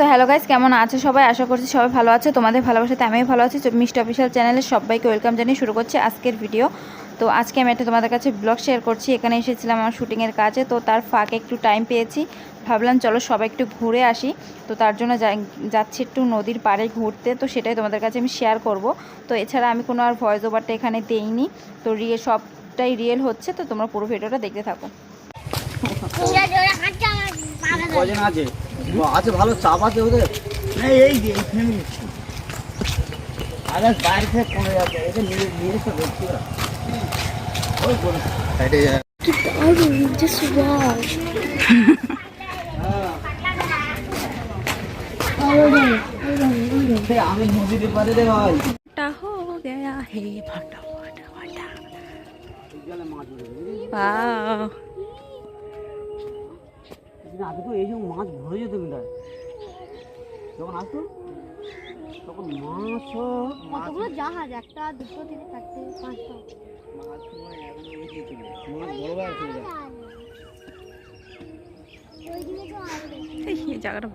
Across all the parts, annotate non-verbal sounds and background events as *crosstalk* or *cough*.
So hello guys কেমন আছে সবাই? আশা করছি সবাই ভালো আছে। তোমাদের ভালোবাসাতে আমিও ভালো আছি। মিষ্টি অফিসিয়াল চ্যানেলে সবাইকে ওয়েলকাম জানিয়ে শুরু করছি আজকের ভিডিও তো আজকে আমি একটা তোমাদের কাছে ব্লগ শেয়ার করছি। এখানে এসেছিলাম আমার শুটিংয়ের কাজে। তো তার ফাঁকে একটু টাইম পেয়েছি। ভাবলাম, চলো সবাই একটু ঘুরে আসি। তো তার জন্য যাচ্ছি একটু নদীর পাড়ে ঘুরতে। তো সেটাই তোমাদের কাছে আমি শেয়ার করব। তো এছাড়া আমি কোনো আর ভয়েস ওভারটা এখানে দেইনি। তো রিয়ে, সবটাই রিয়েল হচ্ছে। তো তোমরা পুরো ভিডিওটা দেখতে থাকো। কজন আছে? ও, আছে ভালো চাপ আছে ওদের। না এই যে এই ফ্যামিলি আগে বাইরে থেকে পড়ে যাচ্ছে এদের নিয়ে নিয়ে এসে দেখছি ওরা। ওই করে সাইডে Just wow. আমি নদীতে পারে রে ভাই টা হো গয়া হে ফাটা ফাটা ফাটা। জলে তো এই যে মাছ ভরে যেত কিন্তু যখন আসতো তখন মাছ কতগুলো জাহাজ? একটা দুটো তিনটে চারটে পাঁচটা। মাছ বড় বড় ছিল। এই জায়গাটা।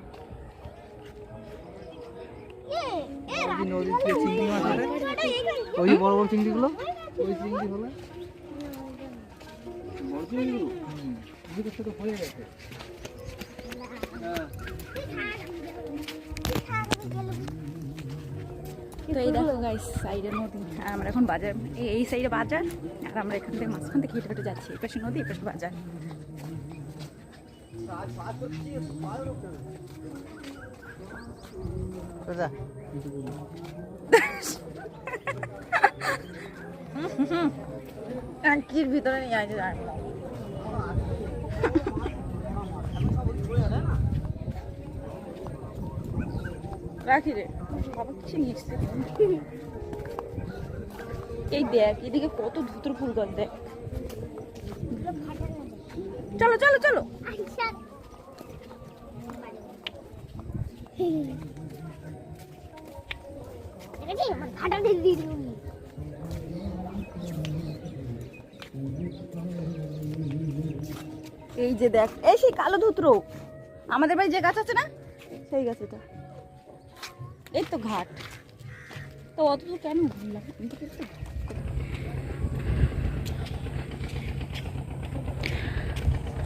নদীতে চিংড়ি মাছ ওই বড় বড় চিংড়িগুলো। ওই চিংড়ি হলো বড় চিংড়িগুলো। ছোট হয়ে গেছে। তো এই দেখো গাইস সাইডের নদী। আমরা এখন বাজার এই- সাইডে বাজার আর আমরা এখান থেকে মাঝখান থেকে হেঁটে হেঁটে যাচ্ছি এই পাশে নদী এই পাশে বাজার। ট্যাঙ্কির ভিতরে নিয়ে আসে রাখি রে। এই দেখ, এদিকে কত ধুতর ফুল গাছ দেখ। চলো চলো চলো। এই যে দেখ, এই সেই কালো ধুতরো। আমাদের বাড়ি যে গাছ আছে না, সেই গাছ এটা। এই তো ঘাট। তো অত দূর কেন ঘুরলাম?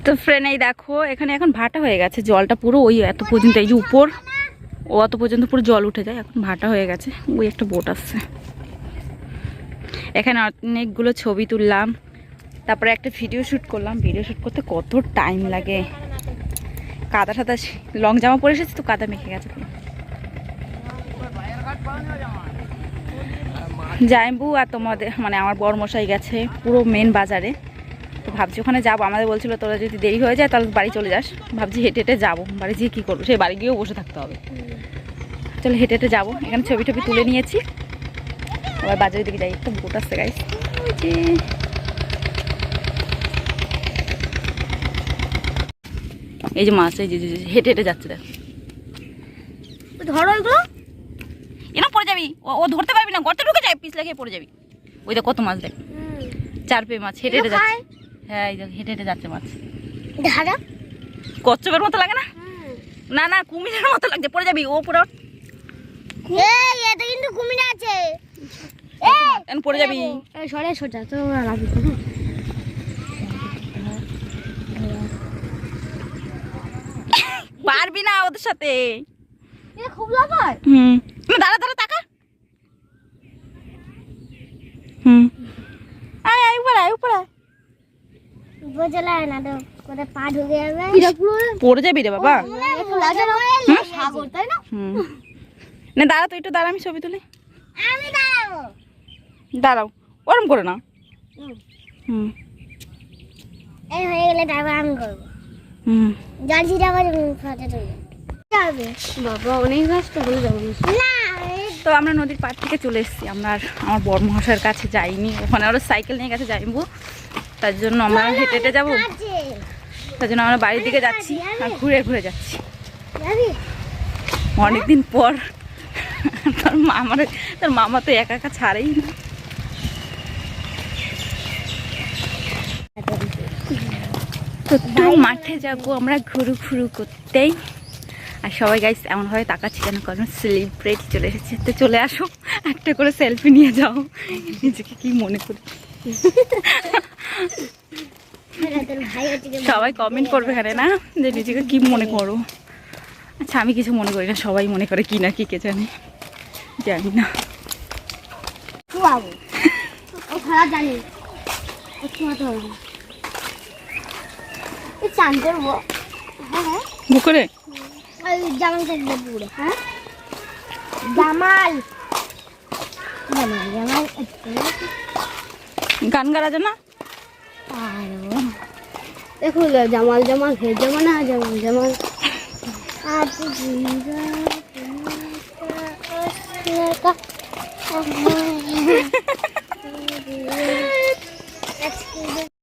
তো ফ্রেন্ড এই দেখো, এখানে এখন ভাটা হয়ে গেছে, জলটা পুরো ওই এত পর্যন্ত, এই যে উপর, ও অত পর্যন্ত পুরো জল উঠে যায়, এখন ভাটা হয়ে গেছে, ওই একটা বোট আসছে। এখানে অনেকগুলো ছবি তুললাম, তারপরে একটা ভিডিও শ্যুট করলাম ভিডিও শ্যুট করতে কত টাইম লাগে। কাদা সাদা লং জামা পরে এসেছি তো কাদা মেখে গেছে। জাইবু আর তোমাদের মানে আমার বড় মশাই গেছে পুরো মেন বাজারে। তো ভাবছি ওখানে যাব। আমাদের বলছিল, তোরা যদি দেরি হয়ে যায়, তাহলে বাড়ি চলে যাস। ভাবছি হেঁটে হেঁটে যাব। বাড়ি গিয়ে কী করব? সেই বাড়ি গিয়েও বসে থাকতে হবে। চলো হেঁটে হেঁটে যাব। এখানে ছবি টবি তুলে নিয়েছি। আবার বাজারের দিকে যাই। একটা বোট আসছে যে। এই যে মাছ, এই যে হেঁটে হেঁটে যাচ্ছে, দেখ। ধরো যাবি ও ও ধরতে পারবি না গর্তে ঢুকে যাবে পিছলে লেগে পড়ে যাবি। ওই দেখ কত মাছ দেখ। চার পে মাছ হেঁটে হেঁটে যাচ্ছে। হ্যাঁ এই দেখ হেঁটে হেঁটে যাচ্ছে মাছ। ধারা? কচ্ছপের মতো লাগে না? না না কুমিরের মতো লাগছে পড়ে যাবি ও পুরো কিন্তু কুমির আছে। পড়ে যাবি। সরে সোজা তো লাগবে পারবি না ওদের সাথে। খুব লাফায় হুম। দাঁড়া দাঁড়া বোঝালায় না তো করে পা ঢুকে যাবে। পড়ে যাবি রে বাবা। একটু লাগে না সাগর তাই না? হুম। না দাঁড়া তো একটু দাঁড়া আমি ছবি তুলি। আমি দাঁড়াবো। দাঁড়াও ওরম করে না। হুম। হুম। এই হয়ে গেলে তারপর আমি করব। হুম। জানছি আবার ফটো তুলবে যাবে। বাবা অনেক গাছ তো বলে যাব। না এই তো আমরা নদীর পাড় থেকে চলে এসেছি। আমরা আর আমার বড় মহাশয়ের কাছে যাইনি। ওখানে ওরা সাইকেল নিয়ে গেছে যাইবো। তার জন্য আমরা হেঁটে হেঁটে যাব। তার জন্য আমরা বাড়ির দিকে যাচ্ছি আর ঘুরে ঘুরে যাচ্ছি। অনেকদিন পর তোর মামার তোর মামা তো একা একা ছাড়েই না। তো মাঠে যাব আমরা ঘুরু ঘুরু করতেই। আর সবাই গাইস এমনভাবে তাকাচ্ছে কেন কারণ সেলিব্রেট চলে এসেছে। তো চলে আসো একটা করে সেলফি নিয়ে যাও। নিজেকে কি মনে করি? সবাই কমেন্ট করবে এখানে না? যে নিজেকে কি মনে করো? আচ্ছা আমি কিছু মনে করি না, সবাই মনে করে কি না কি কে জানে। জানি না। জানি বুকরে? জামাল হ্যাঁ জামাল গান গারা না? দেখো জামাল জামাল হে জামানা জামাল জামাল। আজ *laughs*